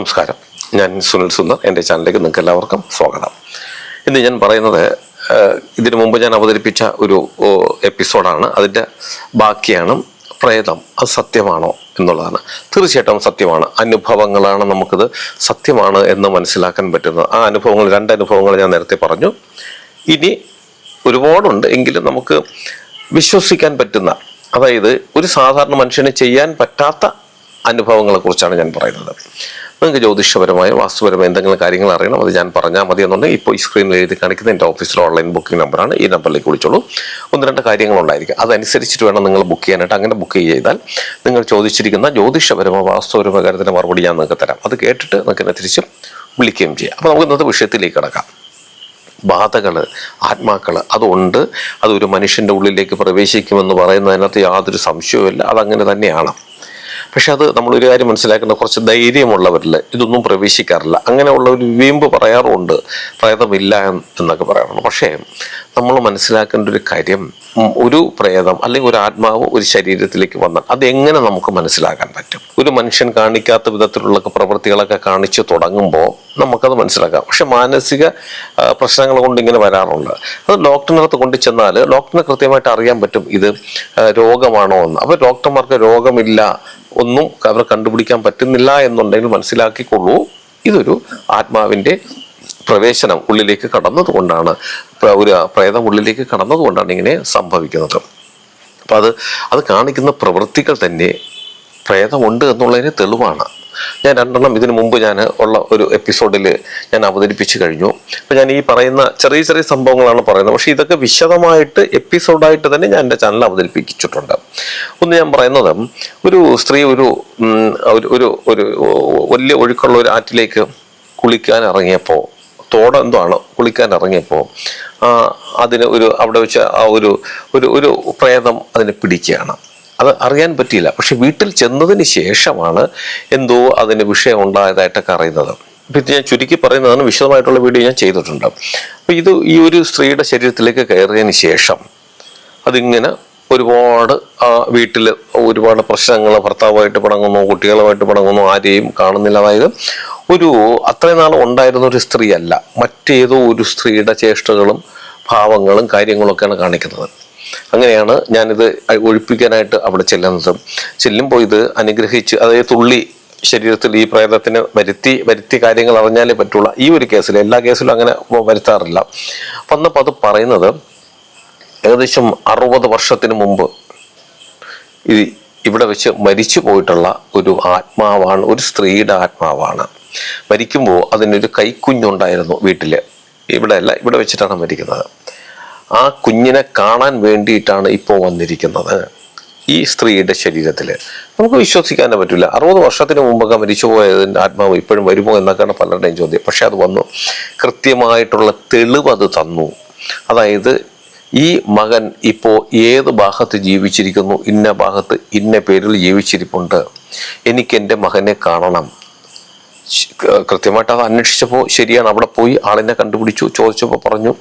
നമസ്കാരം. ഞാൻ സുനിൽ സുന്ദർ. എന്റെ ചാനലിലേക്ക് നിങ്ങൾക്ക് എല്ലാവർക്കും സ്വാഗതം. ഇന്ന് ഞാൻ പറയുന്നത് ഇതിനു മുമ്പ് ഞാൻ അവതരിപ്പിച്ച ഒരു എപ്പിസോഡാണ്. അതിന്റെ ബാക്കിയാണ് പ്രേതം അത് സത്യമാണോ എന്നുള്ളതാണ്. തീർച്ചയായിട്ടും സത്യമാണ്. അനുഭവങ്ങളാണ് നമുക്കിത് സത്യമാണ് എന്ന് മനസ്സിലാക്കാൻ പറ്റുന്നത്. ആ അനുഭവങ്ങൾ രണ്ട് അനുഭവങ്ങൾ ഞാൻ നേരത്തെ പറഞ്ഞു. ഇനി ഒരുപാടുണ്ട് എങ്കിലും നമുക്ക് വിശ്വസിക്കാൻ പറ്റുന്ന അതായത് ഒരു സാധാരണ മനുഷ്യന് ചെയ്യാൻ പറ്റാത്ത അനുഭവങ്ങളെക്കുറിച്ചാണ് ഞാൻ പറയുന്നത്. നിങ്ങൾക്ക് ജ്യോതിഷപരമായ വാസ്തുപരമായ എന്തെങ്കിലും കാര്യങ്ങൾ അറിയണം അത് ഞാൻ പറഞ്ഞാൽ മതി എന്നുണ്ടെങ്കിൽ ഇപ്പോൾ ഈ സ്ക്രീനിൽ എഴുതി കാണിക്കുന്ന എന്റെ ഓഫീസിലെ ഓൺലൈൻ ബുക്കിംഗ് നമ്പറാണ് ഈ നമ്പറിലേക്ക് വിളിച്ചോളൂ. ഒന്ന് രണ്ട് കാര്യങ്ങളുണ്ടായിരിക്കും. അതനുസരിച്ചിട്ട് വേണം നിങ്ങൾ ബുക്ക് ചെയ്യാനായിട്ട്. അങ്ങനെ ബുക്ക് ചെയ്താൽ നിങ്ങൾ ചോദിച്ചിരിക്കുന്ന ജ്യോതിഷപരമോ വാസ്തുപരമോ കാര്യത്തിന്റെ മറുപടി ഞാൻ നിങ്ങൾക്ക് തരാം. അത് കേട്ടിട്ട് നിങ്ങൾക്ക് എന്നെ തിരിച്ചും വിളിക്കുകയും ചെയ്യാം. അപ്പോൾ നമുക്ക് ഇന്നത്തെ വിഷയത്തിലേക്ക് കിടക്കാം. ബാധകൾ ആത്മാക്കൾ അതുണ്ട്. അതൊരു മനുഷ്യന്റെ ഉള്ളിലേക്ക് പ്രവേശിക്കുമെന്ന് പറയുന്നതിനകത്ത് യാതൊരു സംശയവുമില്ല. അതങ്ങനെ തന്നെയാണ്. പക്ഷെ അത് നമ്മൾ ഒരു കാര്യം മനസ്സിലാക്കേണ്ട കുറച്ച് ധൈര്യമുള്ളവരിൽ ഇതൊന്നും പ്രവേശിക്കാറില്ല. അങ്ങനെയുള്ള ഒരു വീമ്പ് പറയാറുമുണ്ട് പ്രേതമില്ല എന്ന് എന്നൊക്കെ പറയാറുണ്ട്. പക്ഷേ നമ്മൾ മനസ്സിലാക്കേണ്ട ഒരു കാര്യം ഒരു പ്രേതം അല്ലെങ്കിൽ ഒരു ആത്മാവ് ഒരു ശരീരത്തിലേക്ക് വന്നാൽ അതെങ്ങനെ നമുക്ക് മനസ്സിലാക്കാൻ പറ്റും? ഒരു മനുഷ്യൻ കാണിക്കാത്ത വിധത്തിലുള്ള പ്രവൃത്തികളൊക്കെ കാണിച്ചു തുടങ്ങുമ്പോൾ നമുക്കത് മനസ്സിലാക്കാം. പക്ഷെ മാനസിക പ്രശ്നങ്ങൾ കൊണ്ട് ഇങ്ങനെ വരാറുണ്ട്. അത് ഡോക്ടറിനകത്ത് കൊണ്ട് ചെന്നാൽ ഡോക്ടറിന് കൃത്യമായിട്ട് അറിയാൻ പറ്റും ഇത് രോഗമാണോ എന്ന്. അപ്പോൾ ഡോക്ടർമാർക്ക് രോഗമില്ല ഒന്നും അവർ കണ്ടുപിടിക്കാൻ പറ്റുന്നില്ല എന്നുണ്ടെങ്കിൽ മനസ്സിലാക്കിക്കൊള്ളൂ. ഇതൊരു ആത്മാവിന്റെ പ്രവേശനം ഉള്ളിലേക്ക് കടന്നതുകൊണ്ടാണ് ഒരു പ്രേതം ഉള്ളിലേക്ക് കടന്നതുകൊണ്ടാണ് ഇങ്ങനെ സംഭവിക്കുന്നത്. അപ്പം അത് അത് കാണിക്കുന്ന പ്രവൃത്തികൾ തന്നെ പ്രേതമുണ്ട് എന്നുള്ളതിന് തെളിവാണ്. ഞാൻ രണ്ടെണ്ണം ഇതിനു മുമ്പ് ഞാൻ ഉള്ള ഒരു എപ്പിസോഡിൽ ഞാൻ അവതരിപ്പിച്ചു കഴിഞ്ഞു. അപ്പം ഞാൻ ഈ പറയുന്ന ചെറിയ ചെറിയ സംഭവങ്ങളാണ് പറയുന്നത്. പക്ഷേ ഇതൊക്കെ വിശദമായിട്ട് എപ്പിസോഡായിട്ട് തന്നെ ഞാൻ എന്റെ ചാനൽ അവതരിപ്പിച്ചിട്ടുണ്ട്. ഒന്ന് ഞാൻ പറയുന്നത് ഒരു സ്ത്രീ ഒരു ഒരു ഒരു വലിയ ഒഴുക്കുള്ള ഒരു ആറ്റിലേക്ക് കുളിക്കാൻ ഇറങ്ങിയപ്പോൾ തോട എന്താണ്? കുളിക്കാൻ ഇറങ്ങിയപ്പോൾ അതിന് ഒരു അവിടെ വെച്ച് ആ ഒരു ഒരു ഒരു പ്രേതം അതിനെ പിടിക്കുകയാണ്. അത് അറിയാൻ പറ്റിയില്ല. പക്ഷെ വീട്ടിൽ ചെന്നതിന് ശേഷമാണ് എന്തോ അതിന് വിഷയം ഉണ്ടായതായിട്ടൊക്കെ അറിയുന്നത്. അപ്പം ഇത് ഞാൻ ചുരുക്കി പറയുന്നതാണ് വിശദമായിട്ടുള്ള വീഡിയോ ഞാൻ ചെയ്തിട്ടുണ്ട്. അപ്പം ഇത് ഈ ഒരു സ്ത്രീയുടെ ശരീരത്തിലേക്ക് കയറിയതിന് ശേഷം അതിങ്ങനെ ഒരുപാട് ആ വീട്ടിൽ ഒരുപാട് പ്രശ്നങ്ങൾ ഭർത്താവുമായിട്ട് പിണങ്ങുന്നു കുട്ടികളുമായിട്ട് പിണങ്ങുന്നു ആരെയും കാണുന്നില്ല. അതായത് ഒരു അത്രയും നാൾ ഉണ്ടായിരുന്ന ഒരു സ്ത്രീയല്ല മറ്റേതോ ഒരു സ്ത്രീയുടെ ചേഷ്ടകളും ഭാവങ്ങളും കാര്യങ്ങളൊക്കെയാണ് കാണിക്കുന്നത്. അങ്ങനെയാണ് ഞാനിത് ഒഴിപ്പിക്കാനായിട്ട് അവിടെ ചെല്ലുന്നത്. ചെല്ലുമ്പോൾ ഇത് അനുഗ്രഹിച്ച് അതായത് തുള്ളി ശരീരത്തിൽ ഈ പ്രേതത്തിന് വരുത്തി വരുത്തി കാര്യങ്ങൾ അറിഞ്ഞാലേ പറ്റുള്ളൂ. ഈ ഒരു കേസിൽ എല്ലാ കേസിലും അങ്ങനെ വരുത്താറില്ല. വന്നപ്പോൾ അത് പറയുന്നത് ഏകദേശം അറുപത് വർഷത്തിന് മുമ്പ് ഇത് ഇവിടെ വെച്ച് മരിച്ചു പോയിട്ടുള്ള ഒരു ആത്മാവാണ് ഒരു സ്ത്രീയുടെ ആത്മാവാണ്. മരിക്കുമ്പോൾ അതിനൊരു കൈക്കുഞ്ഞുണ്ടായിരുന്നു വീട്ടിൽ ഇവിടെ അല്ല ഇവിടെ വെച്ചിട്ടാണ് മരിക്കുന്നത്. ആ കുഞ്ഞിനെ കാണാൻ വേണ്ടിയിട്ടാണ് ഇപ്പോൾ വന്നിരിക്കുന്നത്. ഈ സ്ത്രീയുടെ ശരീരത്തിൽ നമുക്ക് വിശ്വസിക്കാനേ പറ്റില്ല അറുപത് വർഷത്തിന് മുമ്പൊക്കെ മരിച്ചുപോയതിന്റെ ആത്മാവ് ഇപ്പോഴും വരുമോ എന്നൊക്കെയാണ് പലരുടെയും ചോദ്യം. പക്ഷെ അത് വന്നു. കൃത്യമായിട്ടുള്ള തെളിവ് അത് തന്നു. അതായത് ഈ മകൻ ഇപ്പോൾ ഏത് ഭാഗത്ത് ജീവിച്ചിരിക്കുന്നു? ഇന്ന ഭാഗത്ത് ഇന്ന പേരിൽ ജീവിച്ചിരിപ്പുണ്ട്. എനിക്ക് എന്റെ മകനെ കാണണം. കൃത്യമായിട്ട് അത് അന്വേഷിച്ചപ്പോൾ ശരിയാണ്. അവിടെ പോയി ആളിനെ കണ്ടുപിടിച്ചു ചോദിച്ചപ്പോൾ പറഞ്ഞു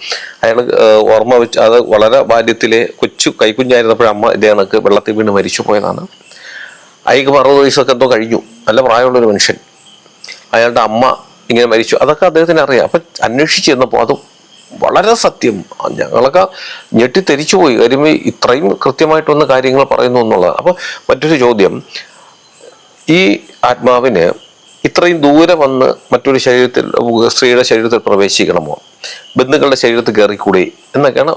അയാൾ ഓർമ്മ വെച്ച് അത് വളരെ ബാല്യത്തിലെ കൊച്ചു കൈക്കുഞ്ഞായിരുന്നപ്പോഴും അമ്മ ഇതേ വെള്ളത്തിൽ വീണ് മരിച്ചു പോയതാണ്. അയാൾക്ക് അറുപത് വയസ്സൊക്കെ എന്തോ കഴിഞ്ഞു. നല്ല പ്രായമുള്ളൊരു മനുഷ്യൻ. അയാളുടെ അമ്മ ഇങ്ങനെ മരിച്ചു. അതൊക്കെ അദ്ദേഹത്തിന് അറിയാം. അപ്പം അന്വേഷിച്ച് ചെന്നപ്പോൾ അത് വളരെ സത്യം. ഞങ്ങളൊക്കെ ഞെട്ടിത്തെരിച്ചു പോയി. ഈ ഇത്രയും കൃത്യമായിട്ടൊന്ന് കാര്യങ്ങൾ പറയുന്നു എന്നുള്ളത്. അപ്പോൾ മറ്റൊരു ചോദ്യം. ഈ ആത്മാവിന് ഇത്രയും ദൂരെ വന്ന് മറ്റൊരു ശരീരത്തിൽ സ്ത്രീയുടെ ശരീരത്തിൽ പ്രവേശിക്കണമോ? ബന്ധുക്കളുടെ ശരീരത്തിൽ കയറിക്കൂടി? എന്നൊക്കെയാണ്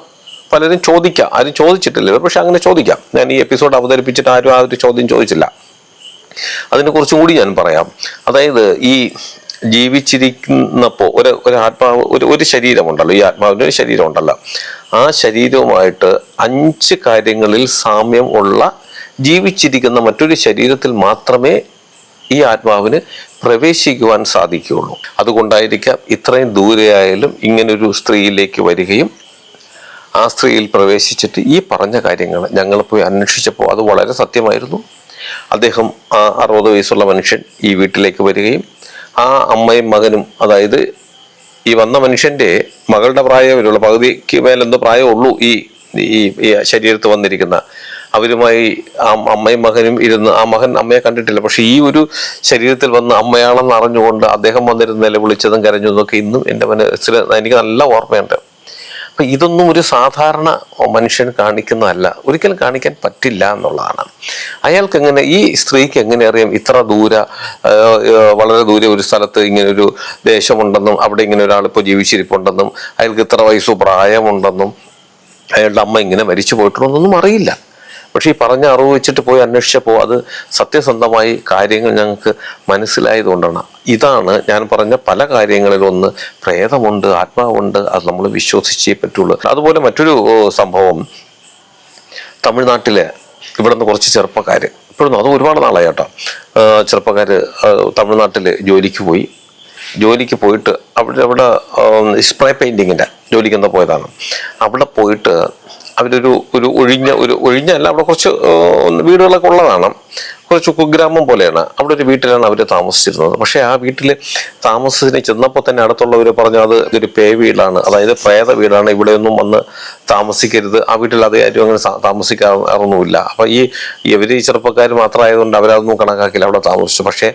പലരും ചോദിക്കാം. ആരും ചോദിച്ചിട്ടില്ല. പക്ഷെ അങ്ങനെ ചോദിക്കാം. ഞാൻ ഈ എപ്പിസോഡ് അവതരിപ്പിച്ചിട്ട് ആരും ആ ഒരു ചോദ്യം ചോദിച്ചില്ല. അതിനെ കുറിച്ചും കൂടി ഞാൻ പറയാം. അതായത് ഈ ജീവിച്ചിരിക്കുന്നപ്പോൾ ഒരു ഒരു ആത്മാവ് ഒരു ഒരു ശരീരമുണ്ടല്ലോ. ഈ ആത്മാവിന്റെ ഒരു ശരീരമുണ്ടല്ലോ. ആ ശരീരവുമായിട്ട് അഞ്ച് കാര്യങ്ങളിൽ സാമ്യം ഉള്ള ജീവിച്ചിരിക്കുന്ന മറ്റൊരു ശരീരത്തിൽ മാത്രമേ ഈ ആത്മാവിന് പ്രവേശിക്കുവാൻ സാധിക്കുകയുള്ളൂ. അതുകൊണ്ടായിരിക്കാം ഇത്രയും ദൂരെയായാലും ഇങ്ങനൊരു സ്ത്രീയിലേക്ക് വരികയും ആ സ്ത്രീയിൽ പ്രവേശിച്ചിട്ട് ഈ പറഞ്ഞ കാര്യങ്ങൾ ഞങ്ങൾ പോയി അന്വേഷിച്ചപ്പോൾ അത് വളരെ സത്യമായിരുന്നു. അദ്ദേഹം ആ അറുപത് വയസ്സുള്ള മനുഷ്യൻ ഈ വീട്ടിലേക്ക് വരികയും ആ അമ്മയും മകനും അതായത് ഈ വന്ന മനുഷ്യന്റെ മകളുടെ പ്രായമേ ഉള്ളൂ പകുതിക്ക് മേലെന്തോ പ്രായമേ ഉള്ളൂ ഈ ഈ ഈ ശരീരത്ത് വന്നിരിക്കുന്ന അവരുമായി ആ അമ്മയും മകനും ഇരുന്ന് ആ മകൻ അമ്മയെ കണ്ടിട്ടില്ല. പക്ഷെ ഈ ഒരു ശരീരത്തിൽ വന്ന് അമ്മയാണെന്ന് അറിഞ്ഞുകൊണ്ട് അദ്ദേഹം വന്നിരുന്ന് നിലവിളിച്ചതും കരഞ്ഞതും ഒക്കെ ഇന്നും എന്റെ മനസ്സിൽ എനിക്ക് നല്ല ഓർമ്മയുണ്ട്. അപ്പൊ ഇതൊന്നും ഒരു സാധാരണ മനുഷ്യൻ കാണിക്കുന്നതല്ല. ഒരിക്കലും കാണിക്കാൻ പറ്റില്ല എന്നുള്ളതാണ്. അയാൾക്ക് എങ്ങനെ ഈ സ്ത്രീക്ക് എങ്ങനെ അറിയാം? ഇത്ര ദൂര വളരെ ദൂരെ ഒരു സ്ഥലത്ത് ഇങ്ങനെ ഒരു ദേശമുണ്ടെന്നും അവിടെ ഇങ്ങനെ ഒരാൾ ഇപ്പോൾ ജീവിച്ചിരിപ്പുണ്ടെന്നും അയാൾക്ക് ഇത്ര വയസ്സു പ്രായമുണ്ടെന്നും അയാളുടെ അമ്മ ഇങ്ങനെ മരിച്ചു പോയിട്ടുണ്ടെന്നൊന്നും അറിയില്ല. പക്ഷെ ഈ പറഞ്ഞ അറിവ് വെച്ചിട്ട് പോയി അന്വേഷിച്ചപ്പോൾ അത് സത്യസന്ധമായി കാര്യങ്ങൾ ഞങ്ങൾക്ക് മനസ്സിലായതുകൊണ്ടാണ്. ഇതാണ് ഞാൻ പറഞ്ഞ പല കാര്യങ്ങളിലൊന്ന് പ്രേതമുണ്ട് ആത്മാവുണ്ട് അത് നമ്മൾ വിശ്വസിച്ചേ പറ്റുള്ളൂ. അതുപോലെ മറ്റൊരു സംഭവം. തമിഴ്നാട്ടിലെ ഇവിടെ നിന്ന് കുറച്ച് ചെറുപ്പക്കാർ ഇപ്പോഴും അത് ഒരുപാട് നാളായി കേട്ടോ. ചെറുപ്പക്കാർ തമിഴ്നാട്ടിൽ ജോലിക്ക് പോയി. ജോലിക്ക് പോയിട്ട് അവിടെ അവിടെ സ്പ്രേ പെയിന്റിങ്ങിന്റെ ജോലിക്കെന്താ പോയതാണ്. അവിടെ പോയിട്ട് അവരൊരു ഒരു ഒഴിഞ്ഞ ഒരു ഒഴിഞ്ഞല്ല അവിടെ കുറച്ച് വീടുകളൊക്കെ ഉള്ളതാണ്. കുറച്ച് കുഗ്രാമം പോലെയാണ്. അവിടെ ഒരു വീട്ടിലാണ് അവർ താമസിച്ചിരുന്നത്. പക്ഷേ ആ വീട്ടിൽ താമസത്തിന് ചെന്നപ്പോൾ തന്നെ അടുത്തുള്ളവർ പറഞ്ഞു അത് ഇതൊരു പേ വീടാണ്. അതായത് പ്രേത വീടാണ്. ഇവിടെയൊന്നും വന്ന് താമസിക്കരുത്. ആ വീട്ടിൽ അത് ആരും അങ്ങനെ താമസിക്കാറൊന്നുമില്ല. അപ്പം ഈ ഇവർ ഈ ചെറുപ്പക്കാർ മാത്രമായതുകൊണ്ട് അവരതൊന്നും കണക്കാക്കില്ല അവിടെ താമസിച്ചു. പക്ഷേ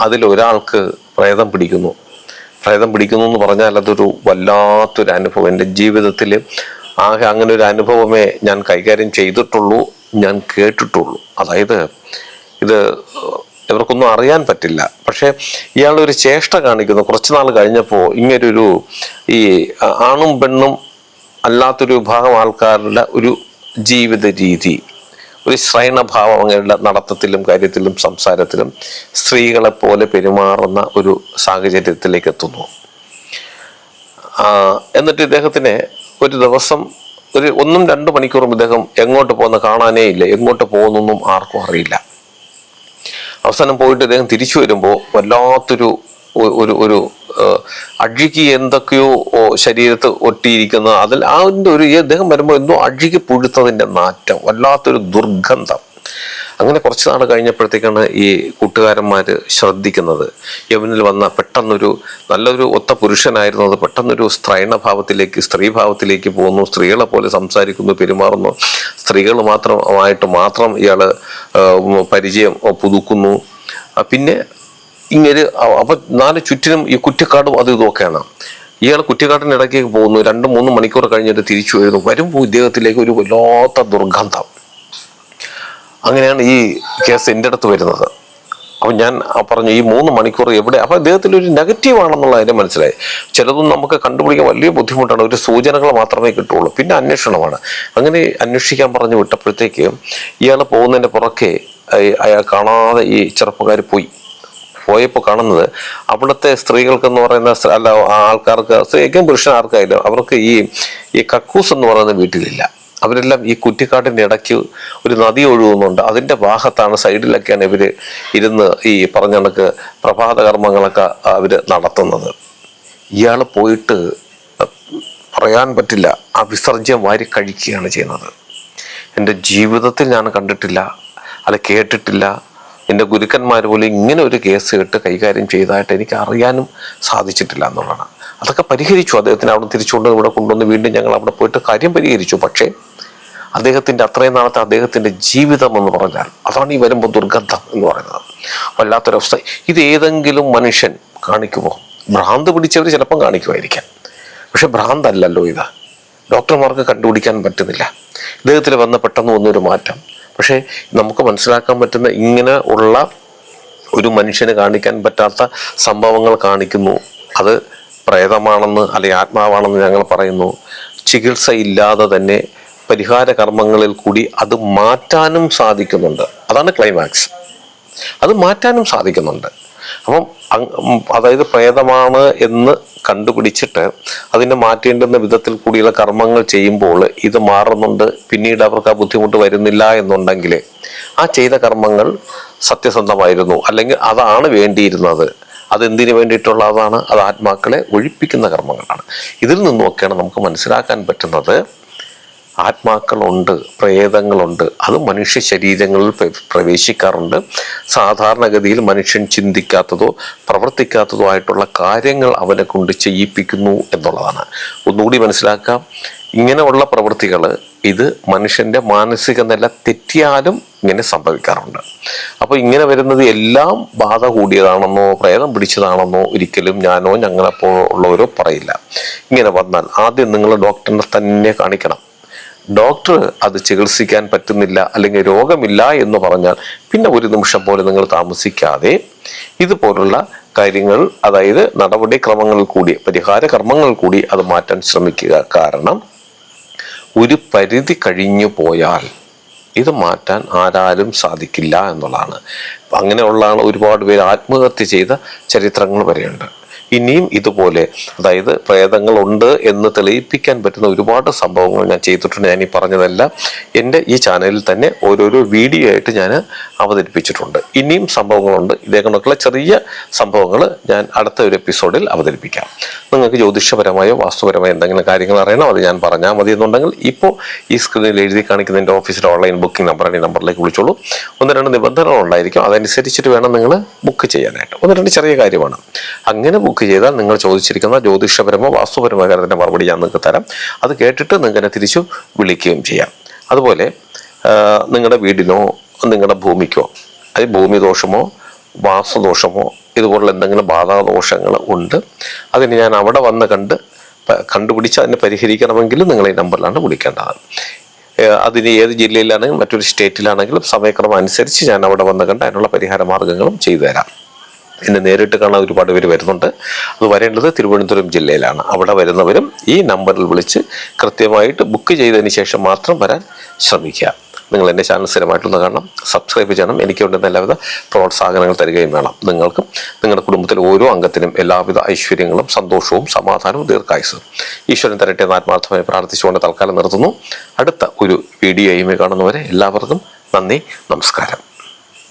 അതിൽ ഒരാൾക്ക് പ്രേതം പിടിക്കുന്നു. പ്രേതം പിടിക്കുന്നു എന്ന് പറഞ്ഞാൽ അതൊരു വല്ലാത്തൊരു അനുഭവം എന്റെ ജീവിതത്തിൽ ആകെ അങ്ങനെ ഒരു അനുഭവമേ ഞാൻ കൈകാര്യം ചെയ്തിട്ടുള്ളൂ ഞാൻ കേട്ടിട്ടുള്ളൂ. അതായത് ഇത് ഇവർക്കൊന്നും അറിയാൻ പറ്റില്ല. പക്ഷേ ഇയാളൊരു ചേഷ്ട കാണിക്കുന്നു. കുറച്ച് നാൾ കഴിഞ്ഞപ്പോൾ ഇങ്ങനൊരു ഈ ആണും പെണ്ണും അല്ലാത്തൊരു വിഭാഗം ആൾക്കാരുടെ ഒരു ജീവിത രീതി ഒരു ശ്രൈണഭാവം അങ്ങനെയുള്ള നടത്തത്തിലും കാര്യത്തിലും സംസാരത്തിലും സ്ത്രീകളെ പോലെ പെരുമാറുന്ന ഒരു സാഹചര്യത്തിലേക്ക് എത്തുന്നു. എന്നിട്ട് ഇദ്ദേഹത്തിന് ഒരു ദിവസം ഒരു ഒന്നും രണ്ട് മണിക്കൂറും ഇദ്ദേഹം എങ്ങോട്ട് പോകുന്ന കാണാനേ ഇല്ല. എങ്ങോട്ട് പോകുന്നൊന്നും ആർക്കും അറിയില്ല. അവസാനം പോയിട്ട് ഇദ്ദേഹം തിരിച്ചു വരുമ്പോൾ വല്ലാത്തൊരു ഒരു ഒരു അഴുകി എന്തൊക്കെയോ ശരീരത്ത് ഒട്ടിയിരിക്കുന്ന അതിൽ അതിന്റെ ഒരു ഇദ്ദേഹം വരുമ്പോൾ എന്തോ അഴുകി പുഴുത്തതിന്റെ നാറ്റം വല്ലാത്തൊരു ദുർഗന്ധം. അങ്ങനെ കുറച്ച് നാൾ കഴിഞ്ഞപ്പോഴത്തേക്കാണ് ഈ കൂട്ടുകാരന്മാർ ശ്രദ്ധിക്കുന്നത്. യവനിൽ വന്ന പെട്ടെന്നൊരു നല്ലൊരു ഒത്ത പുരുഷനായിരുന്നത് പെട്ടെന്നൊരു സ്ത്രൈണഭാവത്തിലേക്ക് സ്ത്രീഭാവത്തിലേക്ക് പോകുന്നു. സ്ത്രീകളെ പോലെ സംസാരിക്കുന്നു പെരുമാറുന്നു. സ്ത്രീകൾ മാത്രമായിട്ട് മാത്രം ഇയാൾ പരിചയം പുതുക്കുന്നു. പിന്നെ ഇങ്ങനെ അപ്പൊ നാല് ചുറ്റിനും ഈ കുറ്റിക്കാടും അത് ഇതൊക്കെയാണ് ഇയാൾ കുറ്റിക്കാട്ടിന് ഇടയ്ക്ക് പോകുന്നു. രണ്ട് മൂന്ന് മണിക്കൂർ കഴിഞ്ഞിട്ട് തിരിച്ചു വരുന്നു. വരുമ്പോൾ ഇദ്ദേഹത്തിലേക്ക് ഒരു വല്ലാത്ത ദുർഗന്ധം. അങ്ങനെയാണ് ഈ കേസ് എന്റെ അടുത്ത് വരുന്നത്. അപ്പം ഞാൻ പറഞ്ഞു ഈ മൂന്ന് മണിക്കൂർ എവിടെ? അപ്പം അദ്ദേഹത്തിൽ ഒരു നെഗറ്റീവ് ആണെന്നുള്ള അതിന്റെ മനസ്സിലായി. ചിലതൊന്നും നമുക്ക് കണ്ടുപിടിക്കാൻ വലിയ ബുദ്ധിമുട്ടാണ്. ഒരു സൂചനകൾ മാത്രമേ കിട്ടുള്ളൂ പിന്നെ അന്വേഷണമാണ്. അങ്ങനെ അന്വേഷിക്കാൻ പറഞ്ഞു വിട്ടപ്പോഴത്തേക്ക് ഇയാൾ പോകുന്നതിന്റെ പുറക്കെ അയാൾ കാണാതെ ഈ ചെറുപ്പക്കാർ പോയി. പോയപ്പോൾ കാണുന്നത് അവിടുത്തെ സ്ത്രീകൾക്കെന്ന് പറയുന്ന അല്ല ആൾക്കാർക്ക് സ്ത്രീക്കും പുരുഷൻ ആർക്കായാലും അവർക്ക് ഈ ഈ കക്കൂസ് എന്ന് പറയുന്ന വീട്ടിലില്ല. അവരെല്ലാം ഈ കുറ്റിക്കാട്ടിന്റെ ഇടയ്ക്ക് ഒരു നദി ഒഴുകുന്നുണ്ട്. അതിന്റെ ഭാഗത്താണ് സൈഡിലൊക്കെയാണ് ഇവർ ഇരുന്ന് ഈ പറഞ്ഞ കണക്ക് പ്രഭാത കർമ്മങ്ങളൊക്കെ അവർ നടത്തുന്നത്. ഇയാൾ പോയിട്ട് പറയാൻ പറ്റില്ല. ആ വിസർജ്യം വാരി കഴിക്കുകയാണ് ചെയ്യുന്നത്. എന്റെ ജീവിതത്തിൽ ഞാൻ കണ്ടിട്ടില്ല. അല്ല കേട്ടിട്ടില്ല. എന്റെ ഗുരുക്കന്മാർ പോലും ഇങ്ങനെ ഒരു കേസ് കേട്ട് കൈകാര്യം ചെയ്തതായിട്ട് എനിക്ക് അറിയാനും സാധിച്ചിട്ടില്ല എന്നുള്ളതാണ്. അതൊക്കെ പരിഹരിച്ചു. അദ്ദേഹത്തിന് അവിടെ തിരിച്ചുകൊണ്ട് ഇവിടെ കൊണ്ടുവന്ന് വീണ്ടും ഞങ്ങൾ അവിടെ പോയിട്ട് കാര്യം പരിഹരിച്ചു. പക്ഷേ അദ്ദേഹത്തിന്റെ അത്രയും നാളത്തെ അദ്ദേഹത്തിന്റെ ജീവിതം എന്ന് പറഞ്ഞാൽ അതാണ് ഈ വരുമ്പോൾ ദുർഗന്ധം എന്ന് പറയുന്നത്. വല്ലാത്തൊരവസ്ഥ. ഇത് ഏതെങ്കിലും മനുഷ്യൻ കാണിക്കുമോ? ഭ്രാന്ത് പിടിച്ചവർ ചിലപ്പം കാണിക്കുമായിരിക്കാം. പക്ഷെ ഭ്രാന്തല്ലല്ലോ ഇത്. ഡോക്ടർമാർക്ക് കണ്ടുപിടിക്കാൻ പറ്റുന്നില്ല. ഇദ്ദേഹത്തിൽ വന്ന പെട്ടെന്ന് വന്നൊരു മാറ്റം. പക്ഷേ നമുക്ക് മനസ്സിലാക്കാൻ പറ്റുന്ന ഇങ്ങനെ ഉള്ള ഒരു മനുഷ്യന് കാണിക്കാൻ പറ്റാത്ത സംഭവങ്ങൾ കാണിക്കുന്നു. അത് പ്രേതമാണെന്ന് അല്ലെങ്കിൽ ആത്മാവാണെന്ന് ഞങ്ങൾ പറയുന്നു. ചികിത്സയില്ലാതെ തന്നെ പരിഹാര കർമ്മങ്ങളിൽ കൂടി അത് മാറ്റാനും സാധിക്കുന്നുണ്ട്. അതാണ് ക്ലൈമാക്സ് അത് മാറ്റാനും സാധിക്കുന്നുണ്ട്. അപ്പം അതായത് പ്രേതമാണ് എന്ന് കണ്ടുപിടിച്ചിട്ട് അതിനെ മാറ്റേണ്ടുന്ന വിധത്തിൽ കൂടിയുള്ള കർമ്മങ്ങൾ ചെയ്യുമ്പോൾ ഇത് മാറുന്നുണ്ട്. പിന്നീട് അവർക്ക് ആ ബുദ്ധിമുട്ട് വരുന്നില്ല എന്നുണ്ടെങ്കിൽ ആ ചെയ്ത കർമ്മങ്ങൾ സത്യസന്ധമായിരുന്നു. അല്ലെങ്കിൽ അതാണ് വേണ്ടിയിരുന്നത്. അതെന്തിനു വേണ്ടിയിട്ടുള്ളതാണ് അത് ആത്മാക്കളെ ഒഴിപ്പിക്കുന്ന കർമ്മങ്ങളാണ്. ഇതിൽ നിന്നുമൊക്കെയാണ് നമുക്ക് മനസ്സിലാക്കാൻ പറ്റുന്നത് ആത്മാക്കളുണ്ട് പ്രേതങ്ങളുണ്ട്. അത് മനുഷ്യ ശരീരങ്ങളിൽ പ്രവേശിക്കാറുണ്ട്. സാധാരണഗതിയിൽ മനുഷ്യൻ ചിന്തിക്കാത്തതോ പ്രവർത്തിക്കാത്തതോ ആയിട്ടുള്ള കാര്യങ്ങൾ അവനെ കൊണ്ട് ചെയ്യിപ്പിക്കുന്നു എന്നുള്ളതാണ്. ഒന്നുകൂടി മനസ്സിലാക്കാം. ഇങ്ങനെയുള്ള പ്രവൃത്തികൾ ഇത് മനുഷ്യന്റെ മാനസിക നില തെറ്റിയാലും ഇങ്ങനെ സംഭവിക്കാറുണ്ട്. അപ്പോൾ ഇങ്ങനെ വരുന്നത് എല്ലാം ബാധ കൂടിയതാണെന്നോ പ്രേതം പിടിച്ചതാണെന്നോ ഒരിക്കലും ഞാനോ ഞങ്ങളെപ്പോ ഉള്ളവരോ പറയില്ല. ഇങ്ങനെ വന്നാൽ ആദ്യം നിങ്ങൾ ഡോക്ടറിനെ തന്നെ കാണിക്കണം. ഡോക്ടർ അത് ചികിത്സിക്കാൻ പറ്റുന്നില്ല അല്ലെങ്കിൽ രോഗമില്ല എന്ന് പറഞ്ഞാൽ പിന്നെ ഒരു നിമിഷം പോലെ നിങ്ങൾ താമസിക്കാതെ ഇതുപോലുള്ള കാര്യങ്ങൾ അതായത് നടപടിക്രമങ്ങൾ കൂടി പരിഹാര കർമ്മങ്ങൾ കൂടി അത് മാറ്റാൻ ശ്രമിക്കുക. കാരണം ഒരു പരിധി കഴിഞ്ഞു പോയാൽ ഇത് മാറ്റാൻ ആരാലും സാധിക്കില്ല എന്നുള്ളതാണ്. അങ്ങനെയുള്ള ഒരുപാട് പേര് ആത്മഹത്യ ചെയ്ത ചരിത്രങ്ങൾ വരെയുണ്ട്. ഇനിയും ഇതുപോലെ അതായത് പ്രേതങ്ങളുണ്ട് എന്ന് തെളിയിപ്പിക്കാൻ പറ്റുന്ന ഒരുപാട് സംഭവങ്ങൾ ഞാൻ ചെയ്തിട്ടുണ്ട്. ഞാൻ ഈ പറഞ്ഞതെല്ലാം എന്റെ ഈ ചാനലിൽ തന്നെ ഓരോരോ വീഡിയോ ആയിട്ട് ഞാൻ അവതരിപ്പിച്ചിട്ടുണ്ട്. ഇനിയും സംഭവങ്ങളുണ്ട്. ഇതേ കണക്കുള്ള ചെറിയ സംഭവങ്ങൾ ഞാൻ അടുത്ത ഒരു എപ്പിസോഡിൽ അവതരിപ്പിക്കാം. നിങ്ങൾക്ക് ജ്യോതിഷപരമായോ വാസ്തുപരമായോ എന്തെങ്കിലും കാര്യങ്ങൾ അറിയണോ അത് ഞാൻ പറഞ്ഞാൽ മതി എന്നുണ്ടെങ്കിൽ ഇപ്പോൾ ഈ സ്ക്രീനിൽ എഴുതി കാണിക്കുന്ന എന്റെ ഓഫീസിലെ ഓൺലൈൻ ബുക്കിംഗ് നമ്പറാണ് ഈ നമ്പറിലേക്ക് വിളിച്ചോളൂ. ഒന്ന് രണ്ട് നിബന്ധനകൾ ഉണ്ടായിരിക്കും അതനുസരിച്ചിട്ട് വേണം നിങ്ങൾ ബുക്ക് ചെയ്യാനായിട്ട്. ഒന്ന് രണ്ട് ചെറിയ കാര്യമാണ്. അങ്ങനെ ബുക്ക് ചെയ്താൽ നിങ്ങൾ ചോദിച്ചിരിക്കുന്ന ജ്യോതിഷപരമോ വാസ്തുപരമോ കാര്യത്തിന്റെ മറുപടി ഞാൻ നിങ്ങൾക്ക് തരാം. അത് കേട്ടിട്ട് നിങ്ങൾ എന്നെ തിരിച്ചു വിളിക്കുകയും ചെയ്യാം. അതുപോലെ നിങ്ങളുടെ വീടിനോ നിങ്ങളുടെ ഭൂമിക്കോ അത് ഭൂമി ദോഷമോ വാസുദോഷമോ ഇതുപോലുള്ള എന്തെങ്കിലും ബാധാദോഷങ്ങൾ ഉണ്ട് അതിന് ഞാൻ അവിടെ വന്ന് കണ്ട് കണ്ടുപിടിച്ച് അതിനെ പരിഹരിക്കണമെങ്കിൽ നിങ്ങൾ ഈ നമ്പറിലാണ് വിളിക്കേണ്ടത്. അതിന് ഏത് ജില്ലയിലാണെങ്കിലും മറ്റൊരു സ്റ്റേറ്റിലാണെങ്കിലും സമയക്രമം അനുസരിച്ച് ഞാൻ അവിടെ വന്ന് കണ്ട് അതിനുള്ള പരിഹാര മാർഗങ്ങളും ചെയ്തു തരാം. എന്നെ നേരിട്ട് കാണാൻ ഒരുപാട് പേര് വരുന്നുണ്ട്. അത് വരേണ്ടത് തിരുവനന്തപുരം ജില്ലയിലാണ്. അവിടെ വരുന്നവരും ഈ നമ്പറിൽ വിളിച്ച് കൃത്യമായിട്ട് ബുക്ക് ചെയ്തതിന് ശേഷം മാത്രം വരാൻ ശ്രമിക്കുക. നിങ്ങൾ എന്റെ ചാനൽ സ്ഥിരമായിട്ടൊന്ന് കാണണം. സബ്സ്ക്രൈബ് ചെയ്യണം. എനിക്ക് വേണ്ടുന്ന എല്ലാവിധ പ്രോത്സാഹനങ്ങൾ തരികയും വേണം. നിങ്ങൾക്കും നിങ്ങളുടെ കുടുംബത്തിലെ ഓരോ അംഗത്തിനും എല്ലാവിധ ഐശ്വര്യങ്ങളും സന്തോഷവും സമാധാനവും ദീർഘായുസും ഈശ്വരൻ തരട്ടെ എന്ന് ആത്മാർത്ഥമായി പ്രാർത്ഥിച്ചുകൊണ്ട് തൽക്കാലം നിർത്തുന്നു. അടുത്ത ഒരു വീഡിയോയുമായി കാണുന്നവരെ എല്ലാവർക്കും നന്ദി നമസ്കാരം.